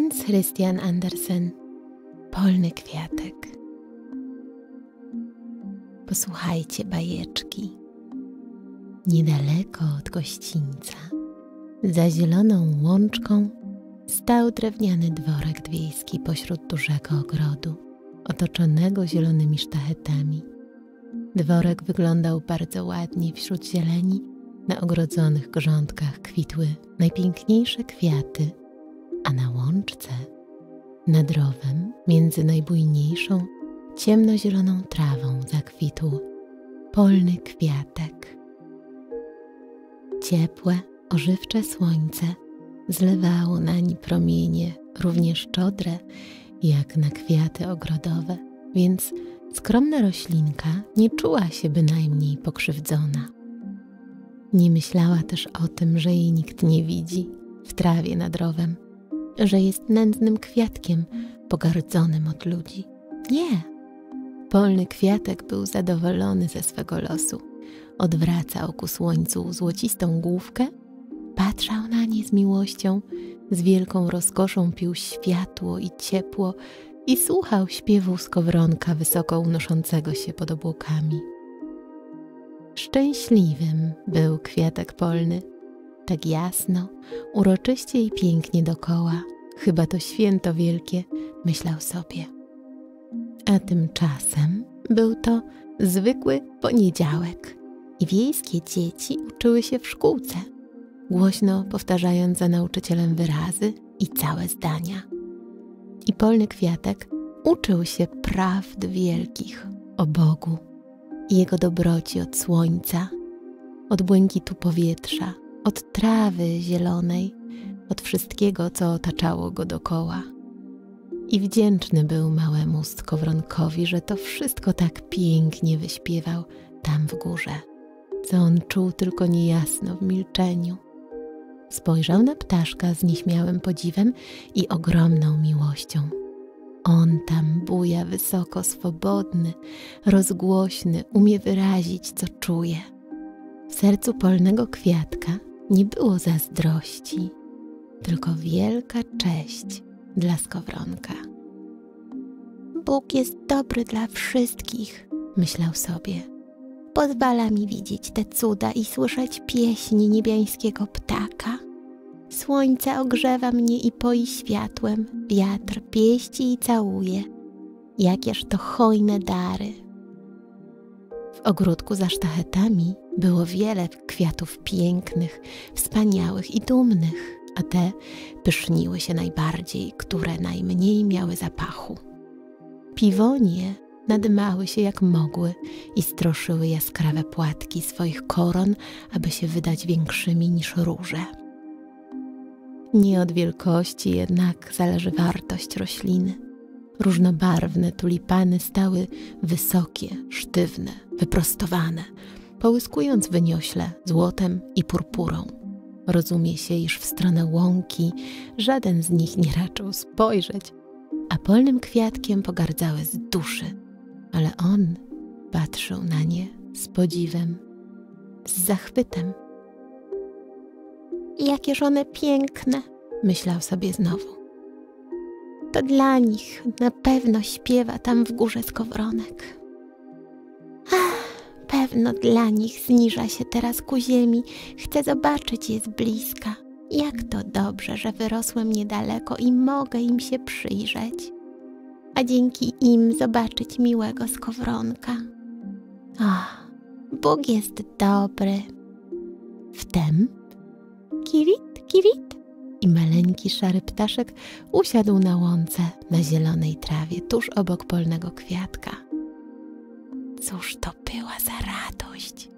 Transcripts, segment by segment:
Hans Christian Andersen Polny kwiatek Posłuchajcie bajeczki. Niedaleko od gościńca, za zieloną łączką, stał drewniany dworek wiejski pośród dużego ogrodu, otoczonego zielonymi sztachetami. Dworek wyglądał bardzo ładnie wśród zieleni, na ogrodzonych grządkach kwitły najpiękniejsze kwiaty, łączce, nad rowem, między najbujniejszą, ciemnozieloną trawą zakwitł polny kwiatek. Ciepłe, ożywcze słońce zlewało nań promienie równie szczodre jak na kwiaty ogrodowe, więc skromna roślinka nie czuła się bynajmniej pokrzywdzona. Nie myślała też o tym, że jej nikt nie widzi w trawie nad rowem, że jest nędznym kwiatkiem pogardzonym od ludzi. Nie. Polny kwiatek był zadowolony ze swego losu. Odwracał ku słońcu złocistą główkę, patrzał na nie z miłością, z wielką rozkoszą pił światło i ciepło i słuchał śpiewu skowronka wysoko unoszącego się pod obłokami. Szczęśliwym był kwiatek polny, tak jasno, uroczyście i pięknie dokoła. Chyba to święto wielkie, myślał sobie. A tymczasem był to zwykły poniedziałek i wiejskie dzieci uczyły się w szkółce, głośno powtarzając za nauczycielem wyrazy i całe zdania. I polny kwiatek uczył się prawd wielkich o Bogu i Jego dobroci od słońca, od błękitu powietrza, od trawy zielonej, od wszystkiego, co otaczało go dokoła. I wdzięczny był małemu skowronkowi, że to wszystko tak pięknie wyśpiewał tam w górze, co on czuł tylko niejasno w milczeniu. Spojrzał na ptaszka z nieśmiałym podziwem i ogromną miłością. On tam buja wysoko, swobodny, rozgłośny, umie wyrazić, co czuje. W sercu polnego kwiatka nie było zazdrości, tylko wielka cześć dla skowronka. Bóg jest dobry dla wszystkich, myślał sobie. Pozwala mi widzieć te cuda i słyszeć pieśni niebiańskiego ptaka. Słońce ogrzewa mnie i poi światłem, wiatr pieści i całuje. Jakież to hojne dary. W ogródku za sztachetami było wiele kwiatów pięknych, wspaniałych i dumnych, a te pyszniły się najbardziej, które najmniej miały zapachu. Piwonie nadmały się jak mogły i stroszyły jaskrawe płatki swoich koron, aby się wydać większymi niż róże. Nie od wielkości jednak zależy wartość rośliny. Różnobarwne tulipany stały wysokie, sztywne, wyprostowane, połyskując wyniośle złotem i purpurą. Rozumie się, iż w stronę łąki żaden z nich nie raczył spojrzeć, a polnym kwiatkiem pogardzały z duszy, ale on patrzył na nie z podziwem, z zachwytem. Jakież one piękne, myślał sobie znowu. To dla nich na pewno śpiewa tam w górze skowronek. Ach, pewno dla nich zniża się teraz ku ziemi, chcę zobaczyć je z bliska. Jak to dobrze, że wyrosłem niedaleko i mogę im się przyjrzeć, a dzięki im zobaczyć miłego skowronka. Ach, Bóg jest dobry. Wtem kiwit, kiwit i maleńki szary ptaszek usiadł na łące na zielonej trawie tuż obok polnego kwiatka. Cóż to była za radość!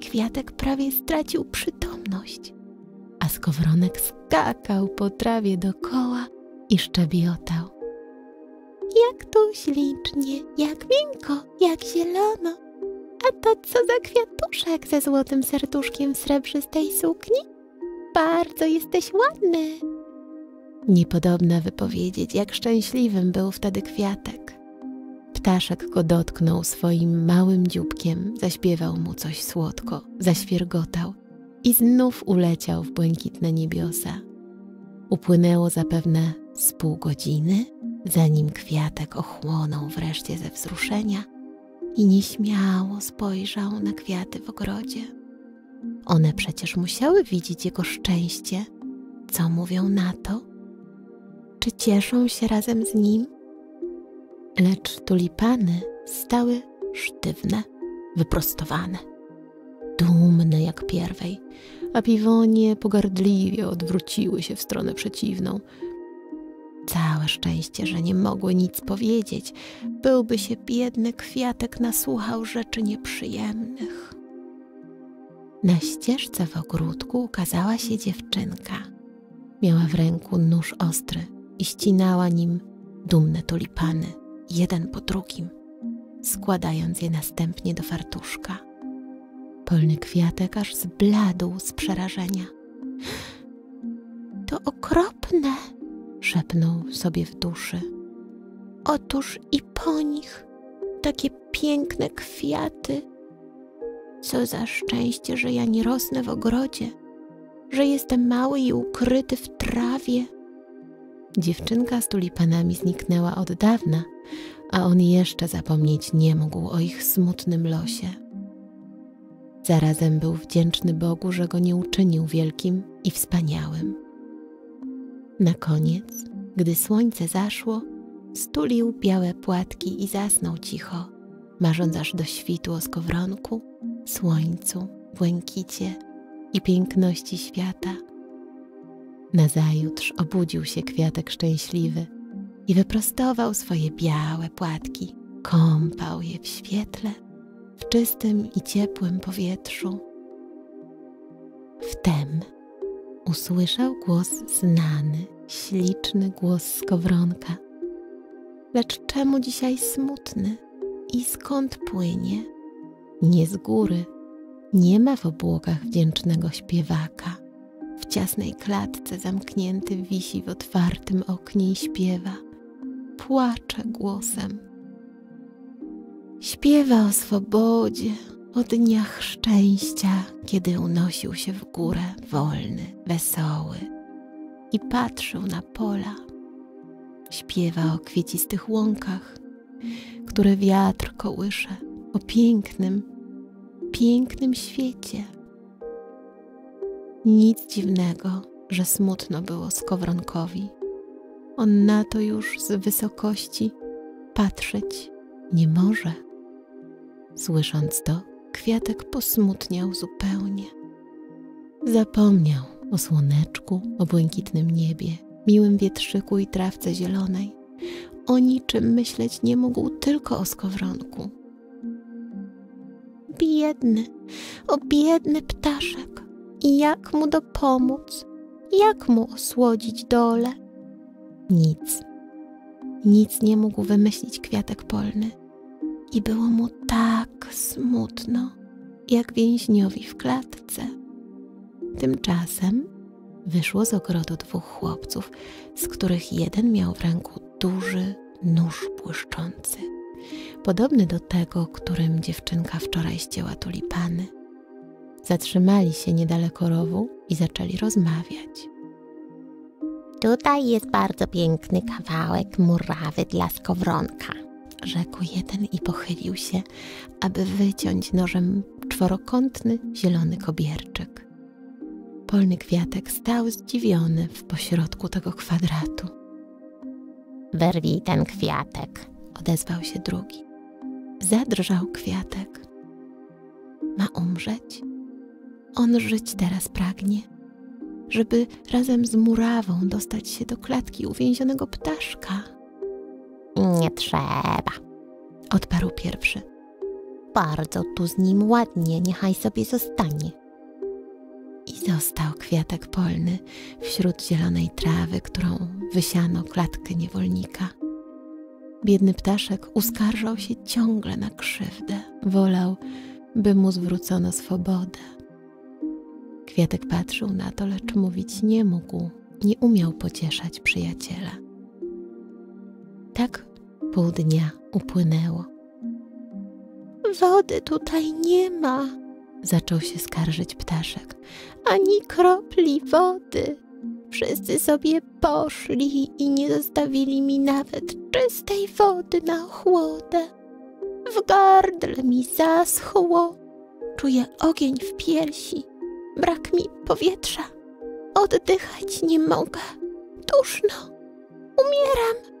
Kwiatek prawie stracił przytomność, a skowronek skakał po trawie dokoła i szczebiotał. Jak tu ślicznie, jak miękko, jak zielono. A to co za kwiatuszek ze złotym serduszkiem w srebrzystej sukni? Bardzo jesteś ładny. Niepodobna wypowiedzieć, jak szczęśliwym był wtedy kwiatek. Ptaszek go dotknął swoim małym dzióbkiem, zaśpiewał mu coś słodko, zaświergotał i znów uleciał w błękitne niebiosa. Upłynęło zapewne Z pół godziny, zanim kwiatek ochłonął wreszcie ze wzruszenia i nieśmiało spojrzał na kwiaty w ogrodzie. One przecież musiały widzieć jego szczęście. Co mówią na to? Czy cieszą się razem z nim? Lecz tulipany stały sztywne, wyprostowane, dumne jak pierwej, a piwonie pogardliwie odwróciły się w stronę przeciwną. Całe szczęście, że nie mogły nic powiedzieć, byłby się biedny kwiatek nasłuchał rzeczy nieprzyjemnych. Na ścieżce w ogródku ukazała się dziewczynka. Miała w ręku nóż ostry i ścinała nim dumne tulipany, jeden po drugim, składając je następnie do fartuszka. Polny kwiatek aż zbladł z przerażenia. To okropne, szepnął sobie w duszy. Otóż i po nich takie piękne kwiaty. Co za szczęście, że ja nie rosnę w ogrodzie, że jestem mały i ukryty w trawie. Dziewczynka z tulipanami zniknęła od dawna, a on jeszcze zapomnieć nie mógł o ich smutnym losie. Zarazem był wdzięczny Bogu, że go nie uczynił wielkim i wspaniałym. Na koniec, gdy słońce zaszło, stulił białe płatki i zasnął cicho, marząc aż do świtu o skowronku, słońcu, błękicie i piękności świata. Nazajutrz obudził się kwiatek szczęśliwy i wyprostował swoje białe płatki, kąpał je w świetle, w czystym i ciepłym powietrzu. Wtem usłyszał głos znany, śliczny głos skowronka. Lecz czemu dzisiaj smutny i skąd płynie? Nie z góry, nie ma w obłokach wdzięcznego śpiewaka. W ciasnej klatce zamknięty wisi w otwartym oknie i śpiewa. Płacze głosem. Śpiewa o swobodzie, o dniach szczęścia, kiedy unosił się w górę wolny, wesoły i patrzył na pola. Śpiewa o kwiecistych łąkach, które wiatr kołysze, o pięknym, pięknym świecie. Nic dziwnego, że smutno było Skowronkowi. On na to już z wysokości patrzeć nie może. Słysząc to, kwiatek posmutniał zupełnie. Zapomniał o słoneczku, o błękitnym niebie, miłym wietrzyku i trawce zielonej. O niczym myśleć nie mógł, tylko o skowronku. Biedny, o biedny ptaszek. I jak mu dopomóc? Jak mu osłodzić dole? Nic. Nic nie mógł wymyślić kwiatek polny. I było mu tak smutno, jak więźniowi w klatce. Tymczasem wyszło z ogrodu dwóch chłopców, z których jeden miał w ręku duży nóż błyszczący, podobny do tego, którym dziewczynka wczoraj ścięła tulipany. Zatrzymali się niedaleko rowu i zaczęli rozmawiać. Tutaj jest bardzo piękny kawałek murawy dla skowronka, rzekł jeden i pochylił się, aby wyciąć nożem czworokątny, zielony kobierczyk. Polny kwiatek stał zdziwiony w pośrodku tego kwadratu. Wyrwij ten kwiatek, odezwał się drugi. Zadrżał kwiatek. Ma umrzeć? On żyć teraz pragnie, żeby razem z murawą dostać się do klatki uwięzionego ptaszka. Nie trzeba, odparł pierwszy. Bardzo tu z nim ładnie, niechaj sobie zostanie. I został kwiatek polny wśród zielonej trawy, którą wysiano klatkę niewolnika. Biedny ptaszek uskarżał się ciągle na krzywdę. Wolał, by mu zwrócono swobodę. Kwiatek patrzył na to, lecz mówić nie mógł, nie umiał pocieszać przyjaciela. Tak pół dnia upłynęło. Wody tutaj nie ma, zaczął się skarżyć ptaszek. Ani kropli wody. Wszyscy sobie poszli i nie zostawili mi nawet czystej wody na ochłodę. W gardle mi zaschło, czuję ogień w piersi, brak mi powietrza, oddychać nie mogę, duszno, umieram.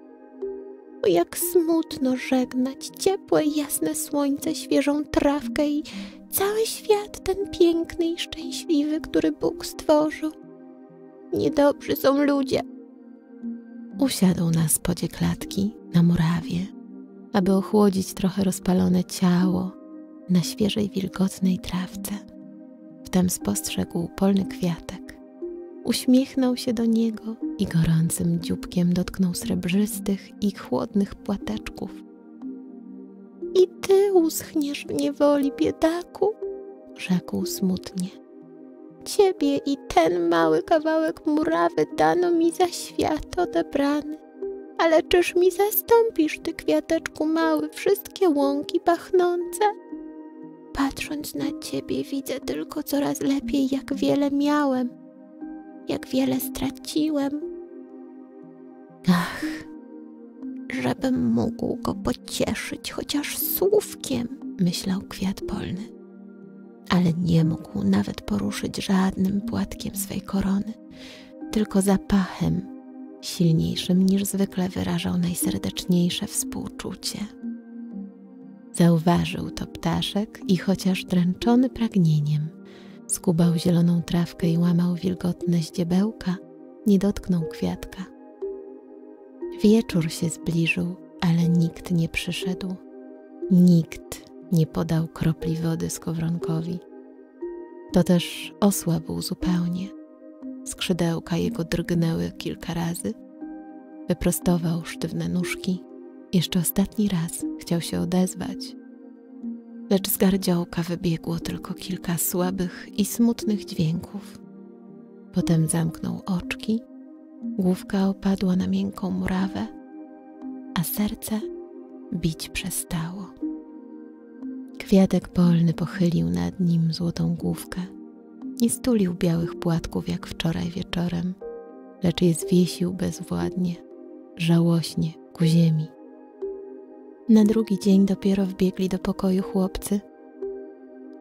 O, jak smutno żegnać ciepłe jasne słońce, świeżą trawkę i cały świat ten piękny i szczęśliwy, który Bóg stworzył. Niedobrzy są ludzie. Usiadł na spodzie klatki, na murawie, aby ochłodzić trochę rozpalone ciało na świeżej, wilgotnej trawce. Wtem spostrzegł polny kwiatek. Uśmiechnął się do niego i gorącym dzióbkiem dotknął srebrzystych i chłodnych płateczków. I ty uschniesz w niewoli, biedaku, rzekł smutnie. Ciebie i ten mały kawałek murawy dano mi za świat odebrany. Ale czyż mi zastąpisz, ty kwiateczku mały, wszystkie łąki pachnące? Patrząc na ciebie, widzę tylko coraz lepiej, jak wiele miałem, jak wiele straciłem. Ach, żebym mógł go pocieszyć chociaż słówkiem, myślał kwiat polny. Ale nie mógł nawet poruszyć żadnym płatkiem swej korony, tylko zapachem, silniejszym niż zwykle wyrażał najserdeczniejsze współczucie. Zauważył to ptaszek i chociaż dręczony pragnieniem, skubał zieloną trawkę i łamał wilgotne ździebełka, nie dotknął kwiatka. Wieczór się zbliżył, ale nikt nie przyszedł. Nikt nie podał kropli wody skowronkowi. To też osłabł zupełnie. Skrzydełka jego drgnęły kilka razy. Wyprostował sztywne nóżki. Jeszcze ostatni raz chciał się odezwać. Lecz z gardziołka wybiegło tylko kilka słabych i smutnych dźwięków. Potem zamknął oczki Główka opadła na miękką murawę, a serce bić przestało. Kwiatek polny pochylił nad nim złotą główkę. Nie stulił białych płatków jak wczoraj wieczorem, lecz je zwiesił bezwładnie, żałośnie ku ziemi. Na drugi dzień dopiero wbiegli do pokoju chłopcy,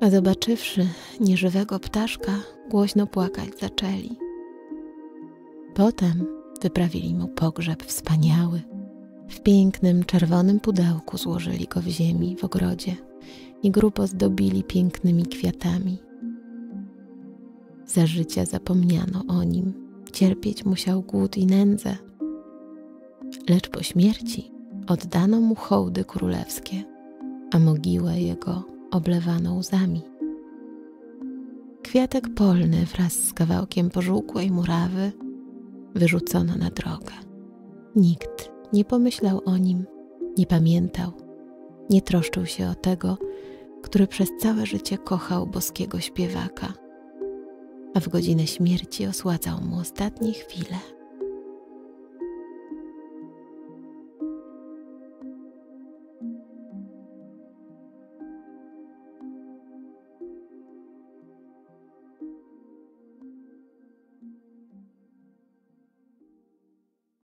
a zobaczywszy nieżywego ptaszka, głośno płakać zaczęli. Potem wyprawili mu pogrzeb wspaniały. W pięknym czerwonym pudełku złożyli go w ziemi w ogrodzie i grubo zdobili pięknymi kwiatami. Za życia zapomniano o nim, cierpieć musiał głód i nędzę. Lecz po śmierci oddano mu hołdy królewskie, a mogiłę jego oblewano łzami. Kwiatek polny wraz z kawałkiem pożółkłej murawy wyrzucono na drogę. Nikt nie pomyślał o nim, nie pamiętał, nie troszczył się o tego, który przez całe życie kochał boskiego śpiewaka, a w godzinę śmierci osładzał mu ostatnie chwile.